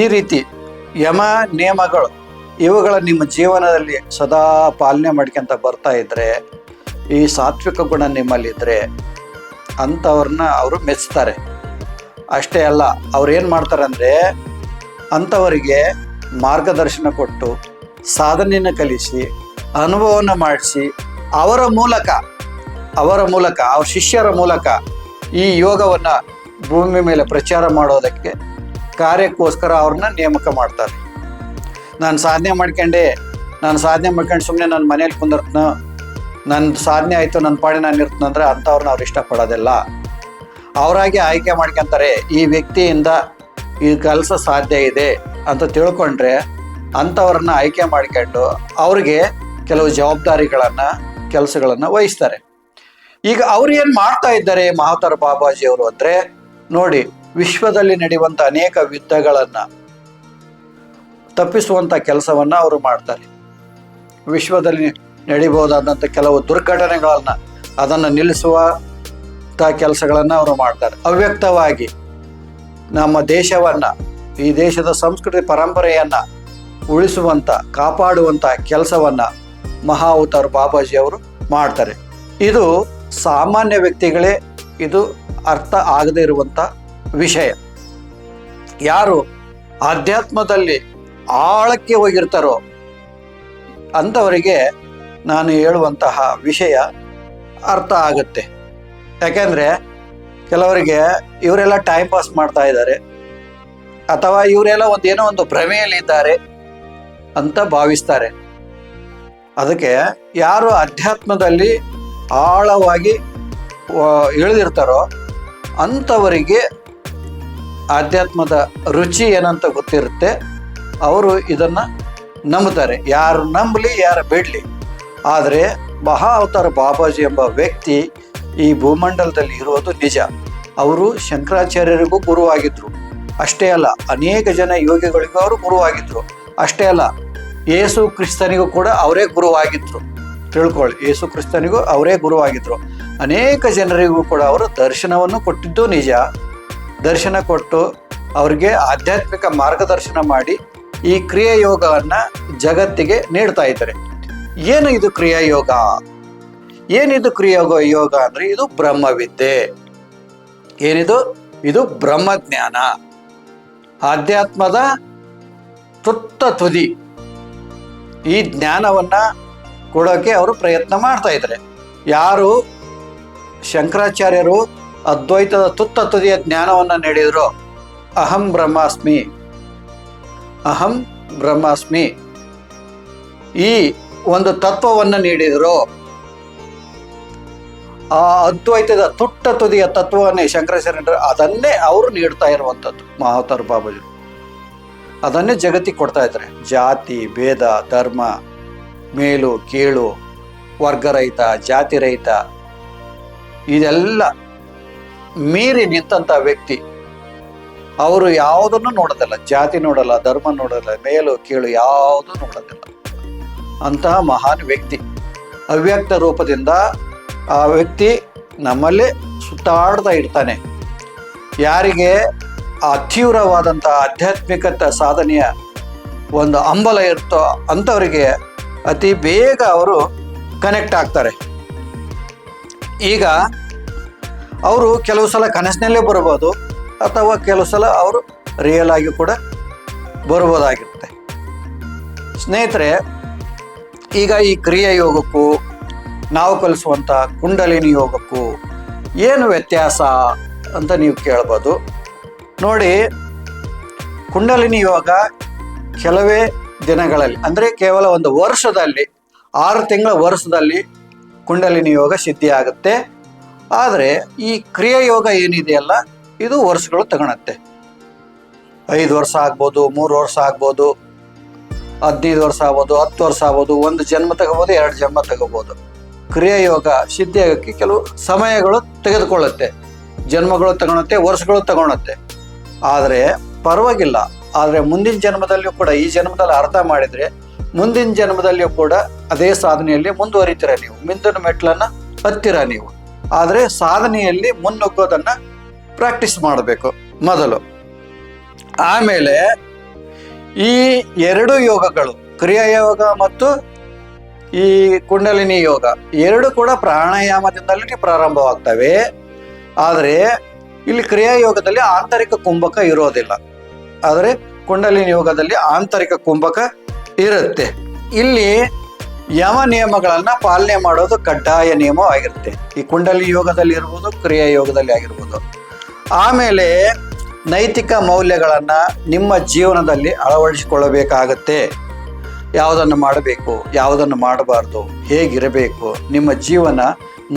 ಈ ರೀತಿ ಯಮ ನಿಯಮಗಳು ಇವುಗಳ ನಿಮ್ಮ ಜೀವನದಲ್ಲಿ ಸದಾ ಪಾಲನೆ ಮಾಡ್ಕೊಂತ ಬರ್ತಾ ಇದ್ರೆ, ಈ ಸಾತ್ವಿಕ ಗುಣ ನಿಮ್ಮಲ್ಲಿದ್ದರೆ ಅಂಥವ್ರನ್ನ ಅವರು ಮೆಚ್ತಾರೆ. ಅಷ್ಟೇ ಅಲ್ಲ, ಅವ್ರು ಏನು ಮಾಡ್ತಾರೆ ಅಂದರೆ ಅಂಥವರಿಗೆ ಮಾರ್ಗದರ್ಶನ ಕೊಟ್ಟು ಸಾಧನೆಯನ್ನು ಕಲಿಸಿ ಅನುಭವವನ್ನು ಮಾಡಿಸಿ, ಅವರ ಮೂಲಕ ಅವರ ಮೂಲಕ, ಅವ್ರ ಶಿಷ್ಯರ ಮೂಲಕ ಈ ಯೋಗವನ್ನು ಭೂಮಿ ಮೇಲೆ ಪ್ರಚಾರ ಮಾಡೋದಕ್ಕೆ ಕಾರ್ಯಕ್ಕೋಸ್ಕರ ಅವ್ರನ್ನ ನೇಮಕ ಮಾಡ್ತಾರೆ. ನಾನು ಸಾಧನೆ ಮಾಡ್ಕೊಂಡೆ, ನಾನು ಸಾಧನೆ ಮಾಡ್ಕೊಂಡು ಸುಮ್ಮನೆ ನನ್ನ ಮನೇಲಿ ಕುಂದಿರ್ತನ ನನ್ನ ಸಾಧನೆ ಆಯಿತು ನನ್ನ ಪಾಡಿ ನಾನು ಇರ್ತನಂದ್ರೆ ಅಂಥವ್ರನ್ನ ಅವ್ರು ಇಷ್ಟಪಡೋದಿಲ್ಲ. ಅವರಾಗಿ ಆಯ್ಕೆ ಮಾಡ್ಕೊಂತಾರೆ, ಈ ವ್ಯಕ್ತಿಯಿಂದ ಈ ಕೆಲಸ ಸಾಧ್ಯ ಇದೆ ಅಂತ ತಿಳ್ಕೊಂಡ್ರೆ ಅಂಥವ್ರನ್ನ ಆಯ್ಕೆ ಮಾಡ್ಕೊಂಡು ಅವ್ರಿಗೆ ಕೆಲವು ಜವಾಬ್ದಾರಿಗಳನ್ನು, ಕೆಲಸಗಳನ್ನು ವಹಿಸ್ತಾರೆ. ಈಗ ಅವ್ರು ಏನು ಮಾಡ್ತಾ ಇದ್ದಾರೆ ಮಹಾತರ ಬಾಬಾಜಿ ಅವರು ಅಂದರೆ, ನೋಡಿ, ವಿಶ್ವದಲ್ಲಿ ನಡೆಯುವಂಥ ಅನೇಕ ಯುದ್ಧಗಳನ್ನು ತಪ್ಪಿಸುವಂಥ ಕೆಲಸವನ್ನು ಅವರು ಮಾಡ್ತಾರೆ. ವಿಶ್ವದಲ್ಲಿ ನಡಿಬಹುದಾದಂಥ ಕೆಲವು ದುರ್ಘಟನೆಗಳನ್ನು ಅದನ್ನು ನಿಲ್ಲಿಸುವ ಕೆಲಸಗಳನ್ನು ಅವರು ಮಾಡ್ತಾರೆ. ಅವ್ಯಕ್ತವಾಗಿ ನಮ್ಮ ದೇಶವನ್ನು, ಈ ದೇಶದ ಸಂಸ್ಕೃತಿ ಪರಂಪರೆಯನ್ನು ಉಳಿಸುವಂಥ ಕಾಪಾಡುವಂಥ ಕೆಲಸವನ್ನು ಮಹಾ ಅವತಾರ್ ಬಾಬಾಜಿ ಅವರು ಮಾಡ್ತಾರೆ. ಇದು ಸಾಮಾನ್ಯ ವ್ಯಕ್ತಿಗಳೇ ಇದು ಅರ್ಥ ಆಗದೇ ಇರುವಂಥ ವಿಷಯ. ಯಾರು ಆಧ್ಯಾತ್ಮದಲ್ಲಿ ಆಳಕ್ಕೆ ಹೋಗಿರ್ತಾರೋ ಅಂಥವರಿಗೆ ನಾನು ಹೇಳುವಂತಹ ವಿಷಯ ಅರ್ಥ ಆಗುತ್ತೆ. ಯಾಕೆಂದರೆ ಕೆಲವರಿಗೆ ಇವರೆಲ್ಲ ಟೈಮ್ ಪಾಸ್ ಮಾಡ್ತಾ ಇದ್ದಾರೆ. ಅಥವಾ ಇವರೆಲ್ಲ ಒಂದು ಏನೋ ಒಂದು ಭ್ರಮೆಯಲ್ಲಿದ್ದಾರೆ ಅಂತ ಭಾವಿಸ್ತಾರೆ. ಅದಕ್ಕೆ ಯಾರು ಅಧ್ಯಾತ್ಮದಲ್ಲಿ ಆಳವಾಗಿ ಇಳಿದಿರ್ತಾರೋ ಅಂಥವರಿಗೆ ಆಧ್ಯಾತ್ಮದ ರುಚಿ ಏನಂತ ಗೊತ್ತಿರುತ್ತೆ, ಅವರು ಇದನ್ನು ನಂಬುತ್ತಾರೆ ಯಾರು ನಂಬಲಿ, ಯಾರು ಬಿಡಲಿ. ಆದರೆ ಮಹಾ ಅವತಾರ ಬಾಬಾಜಿ ಎಂಬ ವ್ಯಕ್ತಿ ಈ ಭೂಮಂಡಲದಲ್ಲಿ ಇರೋದು ನಿಜ. ಅವರು ಶಂಕರಾಚಾರ್ಯರಿಗೂ ಗುರುವಾಗಿದ್ದರು ಅಷ್ಟೇ ಅಲ್ಲ, ಅನೇಕ ಜನ ಯೋಗಿಗಳಿಗೂ ಅವರು ಗುರುವಾಗಿದ್ದರು ಅಷ್ಟೇ ಅಲ್ಲ, ಯೇಸು ಕ್ರಿಸ್ತನಿಗೂ ಕೂಡ ಅವರೇ ಗುರುವಾಗಿದ್ದರು ತಿಳ್ಕೊಳ್ಳಿ ಯೇಸು ಕ್ರಿಸ್ತನಿಗೂ ಅವರೇ ಗುರುವಾಗಿದ್ದರು ಅನೇಕ ಜನರಿಗೂ ಕೂಡ ಅವರು ದರ್ಶನವನ್ನು ಕೊಟ್ಟಿದ್ದು ನಿಜ. ದರ್ಶನ ಕೊಟ್ಟು ಅವರಿಗೆ ಆಧ್ಯಾತ್ಮಿಕ ಮಾರ್ಗದರ್ಶನ ಮಾಡಿ ಈ ಕ್ರಿಯಾಯೋಗವನ್ನು ಜಗತ್ತಿಗೆ ನೀಡ್ತಾ ಇದ್ದಾರೆ. ಏನು ಇದು ಕ್ರಿಯಾ ಯೋಗ ಏನಿದು ಕ್ರಿಯೋಗ ಯೋಗ ಅಂದ್ರೆ ಇದು ಬ್ರಹ್ಮವಿದ್ಯೆ. ಏನಿದು? ಇದು ಬ್ರಹ್ಮಜ್ಞಾನ. ಆಧ್ಯಾತ್ಮದ ತುತ್ತ ತುದಿ. ಈ ಜ್ಞಾನವನ್ನ ಕೊಡೋಕೆ ಅವರು ಪ್ರಯತ್ನ ಮಾಡ್ತಾ ಇದ್ದಾರೆ ಯಾರು ಶಂಕರಾಚಾರ್ಯರು ಅದ್ವೈತದ ತುತ್ತ ತುದಿಯ ಜ್ಞಾನವನ್ನು ನೀಡಿದ್ರು, ಅಹಂ ಬ್ರಹ್ಮಾಸ್ಮಿ. ಅಹಂ ಬ್ರಹ್ಮಾಸ್ಮಿ. ಈ ಒಂದು ತತ್ವವನ್ನು ನೀಡಿದರು ಆ ಅದ್ವೈತದ ತುಟ್ಟ ತುದಿಯ ತತ್ವವನ್ನೇ ಶಂಕರಾಚಾರ್ಯರು ಅದನ್ನೇ ಅವರು ನೀಡ್ತಾ ಇರುವಂಥದ್ದು, ಮಹಾತರು ಬಾಬಾಜಿ. ಅದನ್ನೇ ಜಗತ್ತಿಗೆ ಕೊಡ್ತಾ ಇದ್ದಾರೆ. ಜಾತಿ, ಭೇದ, ಧರ್ಮ, ಮೇಲು, ಕೀಳು, ವರ್ಗರಹಿತ ಜಾತಿ ರಹಿತ ಇದೆಲ್ಲ ಮೀರಿ ನಿಂತಹ ವ್ಯಕ್ತಿ ಅವರು ಯಾವುದನ್ನು ನೋಡೋದಿಲ್ಲ. ಜಾತಿ ನೋಡಲ್ಲ, ಧರ್ಮ ನೋಡಲ್ಲ, ಮೇಲು, ಕೀಳು ಯಾವುದೂ ನೋಡೋದಿಲ್ಲ. ಅಂತಹ ಮಹಾನ್ ವ್ಯಕ್ತಿ, ಅವ್ಯಕ್ತ ರೂಪದಿಂದ ಆ ವ್ಯಕ್ತಿ ನಮ್ಮಲ್ಲಿ ಸುತ್ತಾಡ್ತಾ ಇರ್ತಾನೆ. ಯಾರಿಗೆ ಆ ತೀವ್ರವಾದಂಥ ಆಧ್ಯಾತ್ಮಿಕತ ಸಾಧನೆಯ ಒಂದು ಹಂಬಲ ಇರ್ತೋ ಅಂಥವರಿಗೆ ಅತಿ ಬೇಗ ಅವರು ಕನೆಕ್ಟ್ ಆಗ್ತಾರೆ. ಈಗ ಅವರು ಕೆಲವು ಸಲ ಕನಸಿನಲ್ಲೇ ಬರ್ಬೋದು ಅಥವಾ ಕೆಲವು ಸಲ ಅವರು ರಿಯಲ್ ಆಗಿ ಕೂಡ ಬರ್ಬೋದಾಗಿರುತ್ತೆ ಸ್ನೇಹಿತರೆ, ಈಗ ಈ ಕ್ರಿಯಾ ಯೋಗಕ್ಕೂ ನಾವು ಕಲಿಸುವಂಥ ಕುಂಡಲಿನಿ ಯೋಗಕ್ಕೂ ಏನು ವ್ಯತ್ಯಾಸ ಅಂತ ನೀವು ಕೇಳ್ಬೋದು. ನೋಡಿ ಕುಂಡಲಿನಿ ಯೋಗ ಕೆಲವೇ ದಿನಗಳಲ್ಲಿ, ಅಂದರೆ ಕೇವಲ ಒಂದು ವರ್ಷದಲ್ಲಿ, ಆರು ತಿಂಗಳ ವರ್ಷದಲ್ಲಿ ಕುಂಡಲಿನಿ ಯೋಗ ಸಿದ್ಧಿಯಾಗುತ್ತೆ. ಆದರೆ ಈ ಕ್ರಿಯೆ ಯೋಗ ಏನಿದೆಯಲ್ಲ, ಇದು ವರ್ಷಗಳು ತಗೊಳತ್ತೆ. ಐದು ವರ್ಷ ಆಗ್ಬೋದು, ಮೂರು ವರ್ಷ ಆಗ್ಬೋದು, ಹದಿನೈದು ವರ್ಷ ಆಗ್ಬೋದು, ಹತ್ತು ವರ್ಷ ಆಗ್ಬೋದು, ಒಂದು ಜನ್ಮ ತಗೋಬೋದು, ಎರಡು ಜನ್ಮ ತಗೋಬೋದು. ಕ್ರಿಯಾ ಯೋಗ ಸಿದ್ಧಿ ಆಗೋಕ್ಕೆ ಕೆಲವು ಸಮಯಗಳು ತೆಗೆದುಕೊಳ್ಳುತ್ತೆ. ಜನ್ಮಗಳು ತಗೊಳುತ್ತೆ ವರ್ಷಗಳು ತಗೊಳತ್ತೆ ಆದರೆ ಪರವಾಗಿಲ್ಲ. ಆದರೆ ಮುಂದಿನ ಜನ್ಮದಲ್ಲಿಯೂ ಕೂಡ, ಈ ಜನ್ಮದಲ್ಲಿ ಅರ್ಥ ಮಾಡಿದರೆ ಮುಂದಿನ ಜನ್ಮದಲ್ಲಿಯೂ ಕೂಡ ಅದೇ ಸಾಧನೆಯಲ್ಲಿ ಮುಂದುವರಿತೀರ ನೀವು. ಮುಂದಿನ ಮೆಟ್ಲನ್ನು ಹತ್ತಿರ ನೀವು. ಆದರೆ ಸಾಧನೆಯಲ್ಲಿ ಮುನ್ನುಗ್ಗೋದನ್ನು ಪ್ರಾಕ್ಟೀಸ್ ಮಾಡಬೇಕು ಮೊದಲು. ಆಮೇಲೆ ಈ ಎರಡು ಯೋಗಗಳು, ಕ್ರಿಯಾಯೋಗ ಮತ್ತು ಈ ಕುಂಡಲಿನಿ ಯೋಗ ಎರಡು ಕೂಡ ಪ್ರಾಣಾಯಾಮದಿಂದಲೇ ಪ್ರಾರಂಭವಾಗ್ತವೆ. ಆದರೆ ಇಲ್ಲಿ ಕ್ರಿಯಾ ಯೋಗದಲ್ಲಿ ಆಂತರಿಕ ಕುಂಭಕ ಇರೋದಿಲ್ಲ. ಆದರೆ ಕುಂಡಲಿನಿ ಯೋಗದಲ್ಲಿ ಆಂತರಿಕ ಕುಂಭಕ ಇರುತ್ತೆ. ಇಲ್ಲಿ ಯಮ ನಿಯಮಗಳನ್ನ ಪಾಲನೆ ಮಾಡೋದು ಕಡ್ಡಾಯ ನಿಯಮವಾಗಿರುತ್ತೆ ಈ ಕುಂಡಲಿ ಯೋಗದಲ್ಲಿ ಇರ್ಬೋದು ಕ್ರಿಯಾ ಯೋಗದಲ್ಲಿ ಆಗಿರ್ಬೋದು. ಆಮೇಲೆ ನೈತಿಕ ಮೌಲ್ಯಗಳನ್ನು ನಿಮ್ಮ ಜೀವನದಲ್ಲಿ ಅಳವಡಿಸಿಕೊಳ್ಳಬೇಕಾಗತ್ತೆ. ಯಾವುದನ್ನು ಮಾಡಬೇಕು, ಯಾವುದನ್ನು ಮಾಡಬಾರ್ದು, ಹೇಗಿರಬೇಕು, ನಿಮ್ಮ ಜೀವನ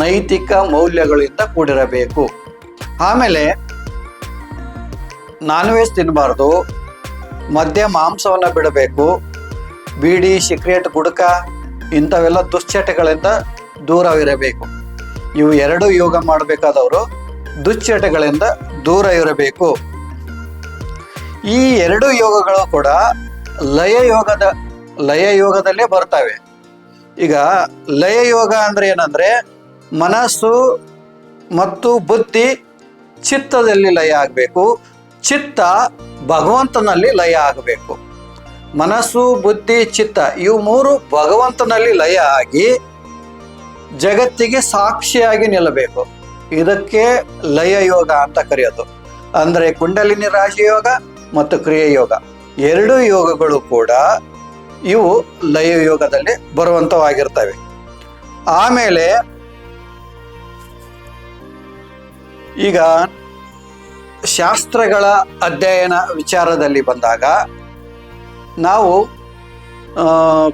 ನೈತಿಕ ಮೌಲ್ಯಗಳಿಂದ ಕೂಡಿರಬೇಕು. ಆಮೇಲೆ ನಾನ್ ವೆಜ್ ತಿನ್ನಬಾರ್ದು ಮದ್ಯ ಮಾಂಸವನ್ನು ಬಿಡಬೇಕು, ಬೀಡಿ, ಸಿಕ್ರೇಟ್, ಗುಡ್ಕ ಇಂಥವೆಲ್ಲ ದುಶ್ಚಟಗಳಿಂದ ದೂರವಿರಬೇಕು. ಇವು ಎರಡು ಯೋಗ ಮಾಡಬೇಕಾದವರು ದುಶ್ಚಟಗಳಿಂದ ದೂರ ಇರಬೇಕು ಈ ಎರಡು ಯೋಗಗಳು ಕೂಡ ಲಯ ಯೋಗದ ಲಯ ಯೋಗದಲ್ಲೇ ಬರ್ತವೆ. ಈಗ ಲಯ ಯೋಗ ಅಂದ್ರೆ ಏನಂದ್ರೆ ಮನಸ್ಸು ಮತ್ತು ಬುದ್ಧಿ ಚಿತ್ತದಲ್ಲಿ ಲಯ ಆಗಬೇಕು. ಚಿತ್ತ ಭಗವಂತನಲ್ಲಿ ಲಯ ಆಗಬೇಕು. ಮನಸ್ಸು, ಬುದ್ಧಿ, ಚಿತ್ತ ಇವು ಮೂರು ಭಗವಂತನಲ್ಲಿ ಲಯ ಆಗಿ ಜಗತ್ತಿಗೆ ಸಾಕ್ಷಿಯಾಗಿ ನಿಲ್ಲಬೇಕು. ಇದಕ್ಕೆ ಲಯ ಯೋಗ ಅಂತ ಕರೆಯೋದು. ಅಂದ್ರೆ ಕುಂಡಲಿನಿ ಯೋಗ ಮತ್ತು ಕ್ರಿಯೆ ಯೋಗ ಎರಡು ಯೋಗಗಳು ಕೂಡ ಇವು ಲಯ ಯೋಗದಲ್ಲಿ ಬರುವಂತವಾಗಿರ್ತವೆ. ಆಮೇಲೆ ಈಗ ಶಾಸ್ತ್ರಗಳ ಅಧ್ಯಯನ ವಿಚಾರದಲ್ಲಿ ಬಂದಾಗ ನಾವು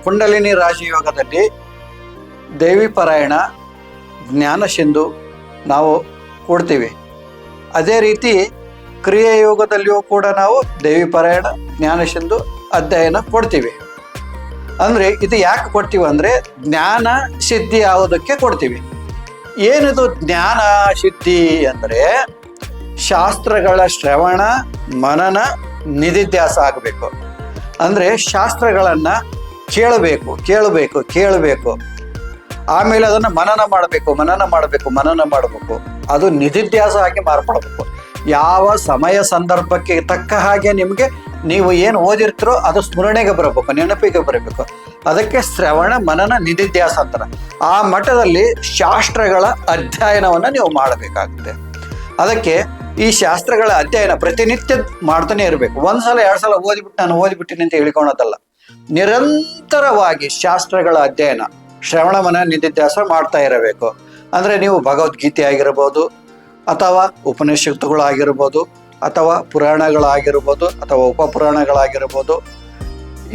ಕುಂಡಲಿನಿ ರಾಜಯೋಗದಲ್ಲಿ ದೇವಿ ಪರಾಯಣ, ಜ್ಞಾನ ಸಿಂಧು ನಾವು ಕೊಡ್ತೀವಿ. ಅದೇ ರೀತಿ ಕ್ರಿಯೆ ಯೋಗದಲ್ಲಿಯೂ ಕೂಡ ನಾವು ದೇವಿ ಪರಾಯಣ, ಜ್ಞಾನ ಸಿಂಧು ಅಧ್ಯಯನ ಕೊಡ್ತೀವಿ. ಅಂದರೆ ಇದು ಯಾಕೆ ಕೊಡ್ತೀವಿ ಅಂದ್ರೆ ಜ್ಞಾನ ಸಿದ್ಧಿ ಆಗೋದಕ್ಕೆ ಕೊಡ್ತೀವಿ. ಏನಿದು ಜ್ಞಾನ ಸಿದ್ಧಿ ಅಂದರೆ ಶಾಸ್ತ್ರಗಳ ಶ್ರವಣ, ಮನನ, ನಿಧಿಧ್ಯಾಸ ಆಗಬೇಕು. ಅಂದರೆ ಶಾಸ್ತ್ರಗಳನ್ನು ಕೇಳಬೇಕು ಕೇಳಬೇಕು ಕೇಳಬೇಕು. ಆಮೇಲೆ ಅದನ್ನು ಮನನ ಮಾಡಬೇಕು ಮನನ ಮಾಡಬೇಕು ಮನನ ಮಾಡಬೇಕು. ಅದು ನಿಧಿಧ್ಯಾಸ ಆಗಿ ಮಾರ್ಪಡಬೇಕು. ಯಾವ ಸಮಯ ಸಂದರ್ಭಕ್ಕೆ ತಕ್ಕ ಹಾಗೆ ನಿಮಗೆ ನೀವು ಏನು ಓದಿರ್ತೀರೋ ಅದು ಸ್ಮರಣೆಗೆ ಬರಬೇಕು, ನೆನಪಿಗೆ ಬರಬೇಕು. ಅದಕ್ಕೆ ಶ್ರವಣ ಮನನ ನಿಧಿಧ್ಯಾಸ ಅಂತಾರೆ. ಆ ಮಠದಲ್ಲಿ ಶಾಸ್ತ್ರಗಳ ಅಧ್ಯಯನವನ್ನು ನೀವು ಮಾಡಬೇಕಾಗುತ್ತೆ. ಅದಕ್ಕೆ ಈ ಶಾಸ್ತ್ರಗಳ ಅಧ್ಯಯನ ಪ್ರತಿನಿತ್ಯ ಮಾಡ್ತಾನೆ ಇರಬೇಕು. ಒಂದ್ಸಲ, ಎರಡು ಸಲ ಓದಿಬಿಟ್ಟು ನಾನು ಓದಿಬಿಟ್ಟಿನಿ ಅಂತ ಹೇಳ್ಕೊಳೋದಲ್ಲ ನಿರಂತರವಾಗಿ ಶಾಸ್ತ್ರಗಳ ಅಧ್ಯಯನ, ಶ್ರವಣ ಮನ ನಿಧಿಧ್ಯಾಸ ಮಾಡ್ತಾ ಇರಬೇಕು. ಅಂದರೆ ನೀವು ಭಗವದ್ಗೀತೆ ಆಗಿರ್ಬೋದು ಅಥವಾ ಉಪನಿಷತ್ತುಗಳಾಗಿರ್ಬೋದು ಅಥವಾ ಪುರಾಣಗಳಾಗಿರ್ಬೋದು ಅಥವಾ ಉಪಪುರಾಣಗಳಾಗಿರ್ಬೋದು,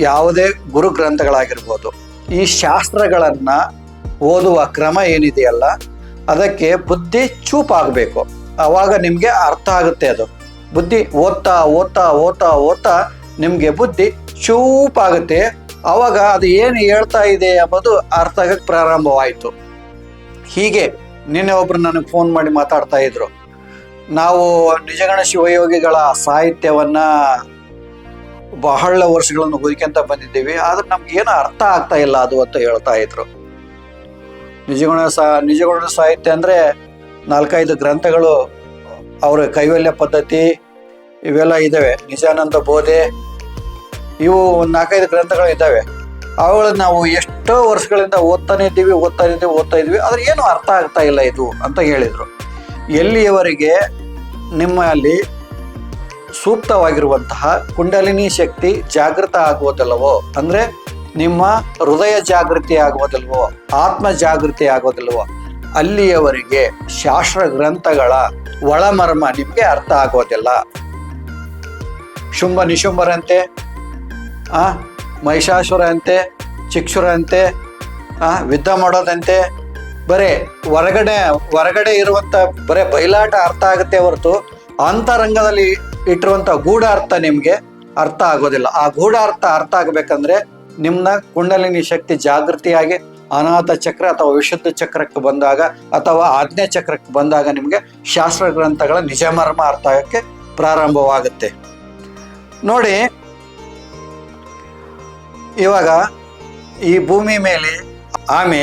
ಯಾವುದೇ ಗುರು ಗ್ರಂಥಗಳಾಗಿರ್ಬೋದು, ಈ ಶಾಸ್ತ್ರಗಳನ್ನು ಓದುವ ಕ್ರಮ ಏನಿದೆಯಲ್ಲ, ಅದಕ್ಕೆ ಬುದ್ಧಿ ಚೂಪಾಗಬೇಕು. ಆವಾಗ ನಿಮಗೆ ಅರ್ಥ ಆಗುತ್ತೆ ಅದು. ಬುದ್ಧಿ ಓದ್ತಾ ಓದ್ತಾ ಓದ್ತಾ ಓದ್ತಾ ನಿಮಗೆ ಬುದ್ಧಿ ಚೂಪಾಗುತ್ತೆ. ಆವಾಗ ಅದು ಏನು ಹೇಳ್ತಾ ಇದೆ ಎಂಬುದು ಅರ್ಥ ಆಗಕ್ಕೆ ಪ್ರಾರಂಭವಾಯಿತು. ಹೀಗೆ ನಿನ್ನೆ ಒಬ್ರು ನನಗೆ ಫೋನ್ ಮಾಡಿ ಮಾತಾಡ್ತಾ ಇದ್ರು. ನಾವು ನಿಜಗಣ ಶಿವಯೋಗಿಗಳ ಸಾಹಿತ್ಯವನ್ನ ಬಹಳ ವರ್ಷಗಳನ್ನು ಓದ್ಕೊಂತ ಬಂದಿದ್ದೀವಿ. ಆದ್ರೆ ನಮ್ಗೆ ಏನು ಅರ್ಥ ಆಗ್ತಾ ಇಲ್ಲ ಅದು ಅಂತ ಹೇಳ್ತಾ ಇದ್ರು. ನಿಜಗುಣ ಸಾ, ನಿಜಗುಣ ಸಾಹಿತ್ಯ ಅಂದ್ರೆ ನಾಲ್ಕೈದು ಗ್ರಂಥಗಳು ಅವರ ಕೈವಲ್ಯ ಪದ್ಧತಿ ಇವೆಲ್ಲ ಇದ್ದಾವೆ ನಿಜಾನಂದ ಬೋಧೆ, ಇವು ಒಂದು ನಾಲ್ಕೈದು ಗ್ರಂಥಗಳು ಇದ್ದಾವೆ ಅವುಗಳನ್ನ ನಾವು ಎಷ್ಟೋ ವರ್ಷಗಳಿಂದ ಓದ್ತಾನೆ ಇದ್ದೀವಿ ಓದ್ತಾನೆ ಇದ್ದೀವಿ, ಓದ್ತಾ ಇದ್ವಿ ಆದ್ರೆ ಏನು ಅರ್ಥ ಆಗ್ತಾ ಇಲ್ಲ ಇದು ಅಂತ ಹೇಳಿದರು. ಎಲ್ಲಿಯವರೆಗೆ ನಿಮ್ಮಲ್ಲಿ ಸೂಕ್ತವಾಗಿರುವಂತಹ ಕುಂಡಲಿನಿ ಶಕ್ತಿ ಜಾಗೃತ ಆಗುವುದಿಲ್ಲವೋ, ಅಂದರೆ ನಿಮ್ಮ ಹೃದಯ ಜಾಗೃತಿ ಆಗುವುದಿಲ್ವೋ ಆತ್ಮ ಜಾಗೃತಿ ಆಗೋದಿಲ್ವೋ ಅಲ್ಲಿಯವರೆಗೆ ಶಾಸ್ತ್ರ ಗ್ರಂಥಗಳ ಒಳಮರ್ಮ ನಿಮಗೆ ಅರ್ಥ ಆಗೋದಿಲ್ಲ ಶುಂಭ ನಿಶುಂಭರಂತೆ, ಆ ಮಹಿಷಾಸುರ ಅಂತೆ ಚಿಕ್ಷುರ ಅಂತೆ ಆ, ಯುದ್ಧ ಮಾಡೋದಂತೆ ಬರೇ ಹೊರಗಡೆ ಹೊರಗಡೆ ಇರುವಂತ ಬರೇ ಬಯಲಾಟ ಅರ್ಥ ಆಗುತ್ತೆ ಹೊರತು ಅಂತರಂಗದಲ್ಲಿ ಇಟ್ಟಿರುವಂತ ಗೂಢಾರ್ಥ ನಿಮ್ಗೆ ಅರ್ಥ ಆಗೋದಿಲ್ಲ. ಆ ಗೂಢ ಅರ್ಥ ಅರ್ಥ ಆಗ್ಬೇಕಂದ್ರೆ ನಿಮ್ನ ಕುಂಡಲಿನಿ ಶಕ್ತಿ ಜಾಗೃತಿಯಾಗಿ ಅನಾಥ ಚಕ್ರ ಅಥವಾ ವಿಶುದ್ಧ ಚಕ್ರಕ್ಕೆ ಬಂದಾಗ ಅಥವಾ ಆಜ್ಞೆ ಚಕ್ರಕ್ಕೆ ಬಂದಾಗ ನಿಮ್ಗೆ ಶಾಸ್ತ್ರ ಗ್ರಂಥಗಳ ನಿಜ ಮರ್ಮ ಅರ್ಥ ಆಗಕ್ಕೆ ಪ್ರಾರಂಭವಾಗುತ್ತೆ. ನೋಡಿ, ಇವಾಗ ಈ ಭೂಮಿ ಮೇಲೆ ಆಮೆ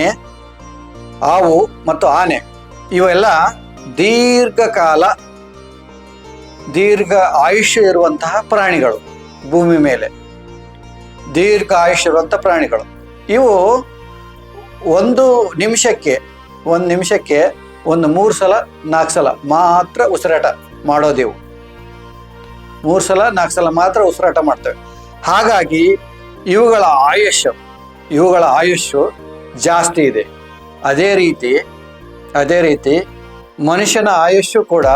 ಹಾವು ಮತ್ತು ಆನೆ, ಇವೆಲ್ಲ ದೀರ್ಘಕಾಲ ದೀರ್ಘ ಆಯುಷ್ಯ ಇರುವಂತಹ ಪ್ರಾಣಿಗಳು ಭೂಮಿ ಮೇಲೆ. ದೀರ್ಘ ಆಯುಷ್ಯ ಇರುವಂಥ ಪ್ರಾಣಿಗಳು. ಇವು ಒಂದು ನಿಮಿಷಕ್ಕೆ ಒಂದು ನಿಮಿಷಕ್ಕೆ ಒಂದು ಮೂರು ಸಲ, ನಾಲ್ಕು ಸಲ ಮಾತ್ರ ಉಸಿರಾಟ ಮಾಡೋದಿವು ಮೂರು ಸಲ, ನಾಲ್ಕು ಸಲ ಮಾತ್ರ ಉಸಿರಾಟ ಮಾಡ್ತವೆ. ಹಾಗಾಗಿ ಇವುಗಳ ಆಯುಷ್ಯ, ಇವುಗಳ ಆಯುಷ್ಯು ಜಾಸ್ತಿ ಇದೆ. ಅದೇ ರೀತಿ ಅದೇ ರೀತಿ ಮನುಷ್ಯನ ಆಯುಷ್ಯು ಕೂಡ,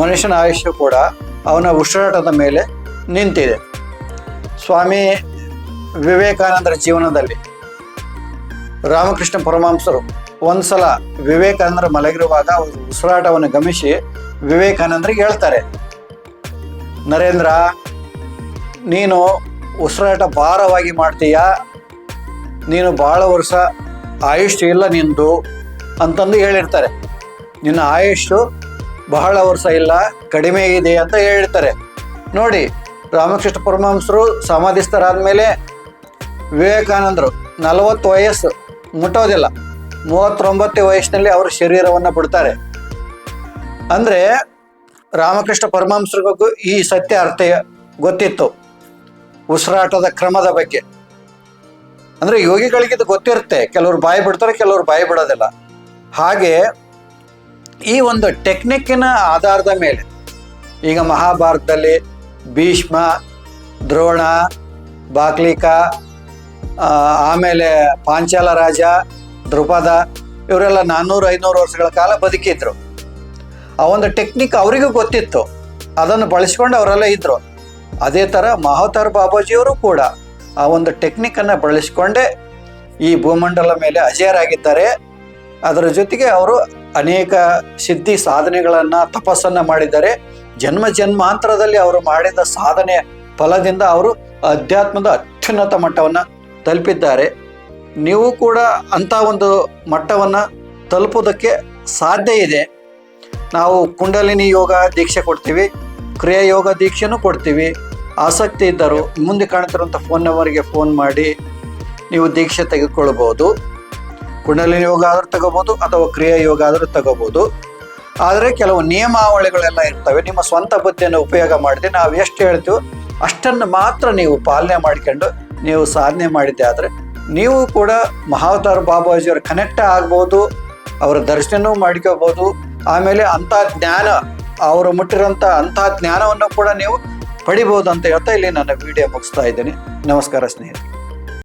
ಮನುಷ್ಯನ ಆಯುಷ್ಯು ಕೂಡ ಅವನ ಉಸಿರಾಟದ ಮೇಲೆ ನಿಂತಿದೆ. ಸ್ವಾಮಿ ವಿವೇಕಾನಂದರ ಜೀವನದಲ್ಲಿ ರಾಮಕೃಷ್ಣ ಪರಮಹಂಸರು ಒಂದ್ಸಲ ವಿವೇಕಾನಂದರ ಮಲಗಿರುವಾಗ ಅವರು ಉಸಿರಾಟವನ್ನು ಗಮನಿಸಿ ವಿವೇಕಾನಂದರಿಗೆ ಹೇಳ್ತಾರೆ, ನರೇಂದ್ರ, ನೀನು ಉಸಿರಾಟ ಭಾರವಾಗಿ ಮಾಡ್ತೀಯಾ? ನೀನು ಭಾಳ ವರ್ಷ ಆಯುಷ್ಯ ಇಲ್ಲ ನಿಂದು ಅಂತಂದು ಹೇಳಿರ್ತಾರೆ. ನಿನ್ನ ಆಯುಷ್ ಬಹಳ ವರ್ಷ ಇಲ್ಲ, ಕಡಿಮೆ ಇದೆ ಅಂತ ಹೇಳಿರ್ತಾರೆ. ನೋಡಿ, ರಾಮಕೃಷ್ಣ ಪರಮಹಂಸರು ಸಮಾಧಿಸ್ಥರಾದ್ಮೇಲೆ ವಿವೇಕಾನಂದರು ನಲವತ್ತು ವಯಸ್ಸು ಮುಟ್ಟೋದಿಲ್ಲ. ಮೂವತ್ತೊಂಬತ್ತು ವಯಸ್ಸಿನಲ್ಲಿ ಅವರು ಶರೀರವನ್ನು ಬಿಡ್ತಾರೆ. ಅಂದರೆ ರಾಮಕೃಷ್ಣ ಪರಮಹಂಸರಿಗೂ ಈ ಸತ್ಯ ಅರ್ಥ ಗೊತ್ತಿತ್ತು. ಉಸಿರಾಟದ ಕ್ರಮದ ಬಗ್ಗೆ. ಅಂದ್ರೆ ಯೋಗಿಗಳಿಗೆ ಇದು ಗೊತ್ತಿರುತ್ತೆ, ಕೆಲವರು ಬಾಯಿ ಬಿಡ್ತಾರೆ, ಕೆಲವರು ಬಾಯಿ ಬಿಡೋದಿಲ್ಲ. ಹಾಗೆ ಈ ಒಂದು ಟೆಕ್ನಿಕ್ಕಿನ ಆಧಾರದ ಮೇಲೆ, ಈಗ ಮಹಾಭಾರತದಲ್ಲಿ ಭೀಷ್ಮ, ದ್ರೋಣ, ಬಾಕ್ಲಿಕ ಆಮೇಲೆ ಪಾಂಚಾಲ ರಾಜ, ದ್ರುಪದ, ಇವರೆಲ್ಲ ನಾನ್ನೂರು, ಐನೂರು ವರ್ಷಗಳ ಕಾಲ ಬದುಕಿದ್ರು. ಆ ಒಂದು ಟೆಕ್ನಿಕ್ ಅವರಿಗೂ ಗೊತ್ತಿತ್ತು. ಅದನ್ನು ಬಳಸ್ಕೊಂಡು ಅವರೆಲ್ಲ ಇದ್ರು. ಅದೇ ಥರ ಮಹೋತರ್ ಬಾಬಾಜಿಯವರು ಕೂಡ ಆ ಒಂದು ಟೆಕ್ನಿಕನ್ನು ಬಳಸಿಕೊಂಡೇ ಈ ಭೂಮಂಡಲ ಮೇಲೆ ಅಜಯರಾಗಿದ್ದಾರೆ ಅದರ ಜೊತೆಗೆ ಅವರು ಅನೇಕ ಸಿದ್ಧಿ ಸಾಧನೆಗಳನ್ನು, ತಪಸ್ಸನ್ನು ಮಾಡಿದ್ದಾರೆ. ಜನ್ಮ ಜನ್ಮಾಂತರದಲ್ಲಿ ಅವರು ಮಾಡಿದ ಸಾಧನೆ ಫಲದಿಂದ ಅವರು ಅಧ್ಯಾತ್ಮದ ಅತ್ಯುನ್ನತ ಮಟ್ಟವನ್ನು ತಲುಪಿದ್ದಾರೆ. ನೀವು ಕೂಡ ಅಂಥ ಒಂದು ಮಟ್ಟವನ್ನು ತಲುಪೋದಕ್ಕೆ ಸಾಧ್ಯ ಇದೆ. ನಾವು ಕುಂಡಲಿನಿ ಯೋಗ ದೀಕ್ಷೆ ಕೊಡ್ತೀವಿ, ಕ್ರಿಯಾ ಯೋಗ ದೀಕ್ಷೆನೂ ಕೊಡ್ತೀವಿ. ಆಸಕ್ತಿ ಇದ್ದರು ಮುಂದೆ ಕಾಣುತ್ತಿರುವಂಥ ಫೋನ್ ನಂಬರ್ಗೆ ಫೋನ್ ಮಾಡಿ ನೀವು ದೀಕ್ಷೆ ತೆಗೆದುಕೊಳ್ಬೋದು ಕುಂಡಲಿನಿ ಯೋಗ ಆದರೂ ತಗೋಬೋದು ಅಥವಾ ಕ್ರಿಯಾ ಯೋಗ ಆದರೂ ತಗೋಬೋದು ಆದರೆ ಕೆಲವು ನಿಯಮಾವಳಿಗಳೆಲ್ಲ ಇರ್ತವೆ. ನಿಮ್ಮ ಸ್ವಂತ ಬುದ್ಧಿಯನ್ನು ಉಪಯೋಗ ಮಾಡಿದೆ. ನಾವು ಎಷ್ಟು ಹೇಳ್ತೀವೋ ಅಷ್ಟನ್ನು ಮಾತ್ರ ನೀವು ಪಾಲನೆ ಮಾಡಿಕೊಂಡು ನೀವು ಸಾಧನೆ ಮಾಡಿದ್ದೆ ಆದರೆ ನೀವು ಕೂಡ ಮಹಾವತಾರ ಬಾಬಾಜಿಯವ್ರ ಕನೆಕ್ಟ್ ಆಗ್ಬೋದು, ಅವರ ದರ್ಶನವೂ ಮಾಡ್ಕೋಬೋದು ಆಮೇಲೆ ಅಂಥ ಜ್ಞಾನ, ಅವರು ಮುಟ್ಟಿರೋಂಥ ಅಂಥ ಜ್ಞಾನವನ್ನು ಕೂಡ ನೀವು ಪಡಿಬೋದು ಅಂತ ಹೇಳ್ತಾ ಇಲ್ಲಿ ನನ್ನ ವಿಡಿಯೋ ಮುಗಿಸ್ತಾ ಇದ್ದೀನಿ. ನಮಸ್ಕಾರ ಸ್ನೇಹಿತರೆ.